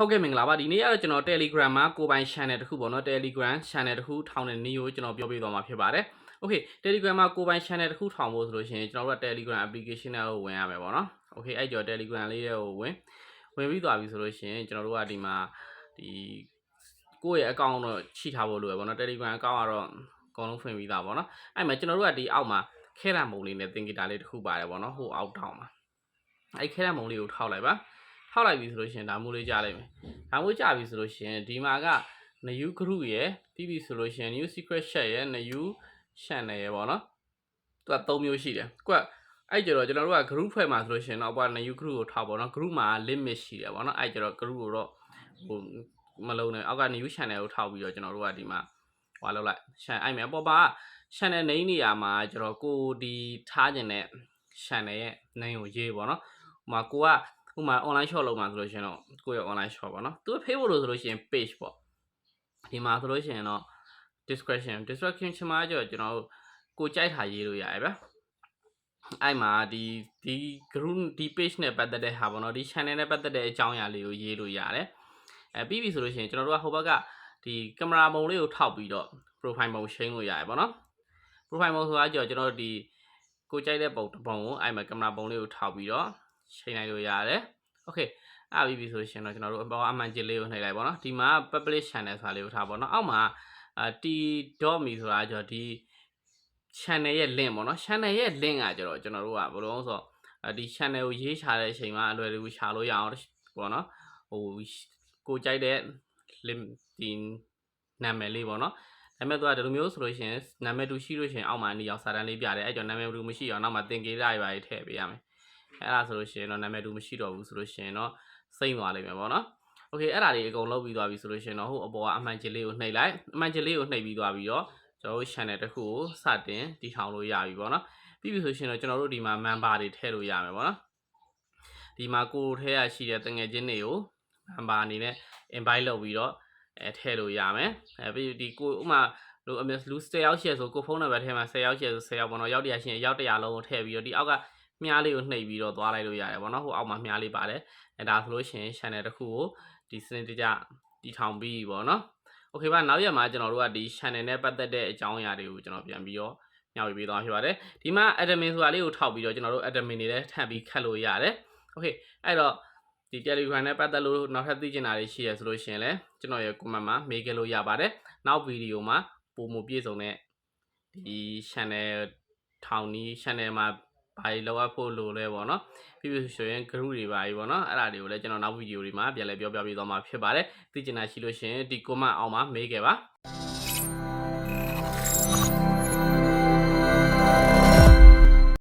ဟုတ်ကဲ့မင်္ဂလာပါဒီနေ့ကတော့ကျွန်တော် Telegram မှာကိုယ်ပိုင် channel တစ်ခုပေါ့နော် Telegram channel တစ်ခုထောင်တဲ့နေ့ကိုကျွန်တော်ပြောပြသွားမှာဖြစ်ပါတယ် Okay Telegram မှာကိုယ်ပိုင် channel တစ်ခုထောင်ဖို့ဆိုလို့ရှိရင်ကျွန်တော်တို့က Telegram application ကိုဝင်ရမယ်ပေါ့နော် Okay အဲ့ကြော Telegram လေးတွေကိုဝင်ဝင်ပြီးသွားပြီဆိုလို့ရှိရင်ကျွန်တော်တို့ကဒီမှာဒီကိုယ့်ရဲ့ account တော့ချိထားဖို့လိုရပေါ့နော် Telegram account ကတော့အကုန်လုံးဖွင့်ပြီးသားပေါ့နော်အဲ့မှာကျွန်တော်တို့ကဒီအောက်မှာခဲရမုံလေးနဲ့သင်္ကေတလေးတစ်ခုပါတယ်ပေါ့နော်ဟိုအောက်ထောင်မှာအဲ့ခဲရမုံလေးကိုထောက်လိုက်ပါ ထောက်လိုက်ပြီဆိုလို့ရှိရင်ဒါမျိုးလေးကြားလိုက်မယ်။ဒါမှမဟုတ်ကြပြီဆိုလို့ရှိရင်ဒီမှာက new group ရယ်ပြီးပြီဆိုလို့ရှိရင် new secret chat ရယ် new channel ရယ်ပေါ့နော်။သူက၃မျိုးရှိတယ်။ကွက်အဲ့ကြတော့ကျွန်တော်တို့က group ဖွဲ့မှာဆိုလို့ရှိရင်တော့အပေါ် new group ကိုထောက်ပေါ့နော် group မှာ limit ရှိတယ်ပေါ့နော်။အဲ့ကြတော့ group ကိုတော့ဟိုမလုံးနဲ့အောက်က new channel ကိုထောက်ပြီးတော့ကျွန်တော်တို့ကဒီမှာဟွာလောက်လိုက် channel အဲ့မယ်အပေါ်မှာ channel name နေရာမှာကျွန်တော်ကိုဒီထားခြင်းတဲ့ channel ရဲ့ name ကိုရေးပေါ့နော်။ဟိုမှာကိုက ဥမာ online shop လုပ်မှာဆိုလို့ရှိရင်တော့ကိုယ့်ရဲ့ online shop ပေါ့နော်သူဖေးဖို့လို့ဆိုလို့ရှိရင် page ပေါ့ဒီမှာဆိုလို့ရှိရင်တော့ description description ချင်မှာကျတော့ကျွန်တော်တို့ကိုကြိုက်တာရေးလို့ရတယ်ဗျအဲ့မှာဒီဒီ group ဒီ page နဲ့ပတ်သက်တဲ့ဟာပေါ့နော်ဒီ channel နဲ့ပတ်သက်တဲ့အကြောင်းအရာလေးကိုရေးလို့ရတယ်အဲပြီးပြီဆိုလို့ရှိရင်ကျွန်တော်တို့ကဟိုဘက်ကဒီကင်မရာပုံလေးကိုထောက်ပြီးတော့ profile ပုံရှင်းလို့ရတယ်ပေါ့နော် profile ပုံဆိုတာကျတော့ကျွန်တော်တို့ဒီကိုကြိုက်တဲ့ပုံတစ်ပုံကိုအဲ့မှာကင်မရာပုံလေးကိုထောက်ပြီးတော့ ချိန်လိုက်လို့ရတယ်။ Okay အဲ့ပြီးပြီဆိုရှင်တော့ကျွန်တော်တို့အပေါ်အမှန်ကြစ်လေးကိုနှိပ်လိုက်ပါတော့။ဒီမှာ publish channel ဆိုတာလေးကိုထားပါတော့။အောက်မှာအာ t.me ဆိုတာကျတော့ဒီ channel ရဲ့ link ပေါ့နော် channel ရဲ့ link ကကျတော့ကျွန်တော်တို့ကဘယ်လိုလဲဆိုတော့ဒီ channel ကိုရေးချတဲ့အချိန်မှာအလွယ်တကူရှာလို့ရအောင်ပေါ့နော်ဟိုကိုကြိုက်တဲ့ link ဒီနာမည်လေးပေါ့နော်ဒါပေမဲ့သူကဒီလိုမျိုးဆိုလို့ရှိရင်နာမည်တူရှိလို့ရှိရင်အောက်မှာနေအောင်စာတန်းလေးပြတယ်အဲ့ကြောင့်နာမည်တူမရှိအောင်နောက်မှာသင်္ကေတတွေပါထည့်ပေးရမယ် အဲ့ဒါဆိုလို့ရှိရင်တော့နာမည်တူမရှိတော့ဘူးဆိုလို့ရှိရင်တော့စိမ့်သွားလိမ့်မယ်ပေါ့နော်โอเคအဲ့ဒါတွေအကုန်လုပ်ပြီးသွားပြီဆိုလို့ရှိရင်တော့ဟိုအပေါ်ကအမှန်ချစ်လေးကိုနှိပ်လိုက်အမှန်ချစ်လေးကိုနှိပ်ပြီးသွားပြီးတော့ကျွန်တော်တို့ channel တစ်ခုကိုစတင်တည်ထောင်လို့ရပြီပေါ့နော်ပြီးပြီဆိုရှင်တော့ကျွန်တော်တို့ဒီမှာ member တွေထည့်လို့ရမယ်ပေါ့နော်ဒီမှာကိုယ်ထဲရရှိတဲ့တငယ်ချင်းတွေကို member အနေနဲ့ invite လုပ်ပြီးတော့အဲထည့်လို့ရမယ်အဲပြီးဒီကိုဥမာလို့အမြလူ10ယောက်ရှိရဆိုကိုဖုန်းနံပါတ်ထဲမှာ10ယောက်ရှိရဆို10ယောက်ပေါ့နော်ရောက်တရရှိရင်ရောက်တရလုံးကိုထည့်ပြီးတော့ဒီအောက်က မြားလေးကိုနှိပ်ပြီးတော့သွားလိုက်လို့ရတယ်ပေါ့နော်ဟိုအောက်မှာမြားလေးပါတယ်အဲဒါဆိုလို့ရှိရင် channel တစ်ခုကိုဒီစနစ်တကျတည်ထောင်ပြီးပေါ့နော်โอเคပါနောက်ရက်မှာကျွန်တော်တို့ကဒီ channel နဲ့ပတ်သက်တဲ့အကြောင်းအရာတွေကိုကျွန်တော်ပြန်ပြီးတော့ညှောက်ပေးသွားဖြစ်ပါတယ်ဒီမှာ admin ဆိုတာလေးကိုထောက်ပြီးတော့ကျွန်တော်တို့ admin တွေလည်းထပ်ပြီးခတ်လို့ရတယ်โอเคအဲ့တော့ဒီ Telegram နဲ့ပတ်သက်လို့နောက်ထပ်သိချင်တာတွေရှိရဆိုလို့ရှိရင်လည်းကျွန်တော်ရဲ့ comment မှာမေးခဲ့လို့ရပါတယ်နောက်ဗီဒီယိုမှာပုံမပြည့်စုံတဲ့ဒီ channel ထောင်နီး channel မှာ ဘာတွေလောက်ဖို့လိုလဲပေါ့နော်ပြီးပြီဆိုရင် group တွေပါပြီပေါ့နော်အဲ့ဒါတွေကိုလည်းကျွန်တော်နောက်ဗီဒီယိုတွေမှာပြန်လည်ပြောပြပေးသွားမှာဖြစ်ပါတယ်သိချင်တာရှိလို့ရှိရင်ဒီ comment အောက်မှာမေးခဲ့ပါ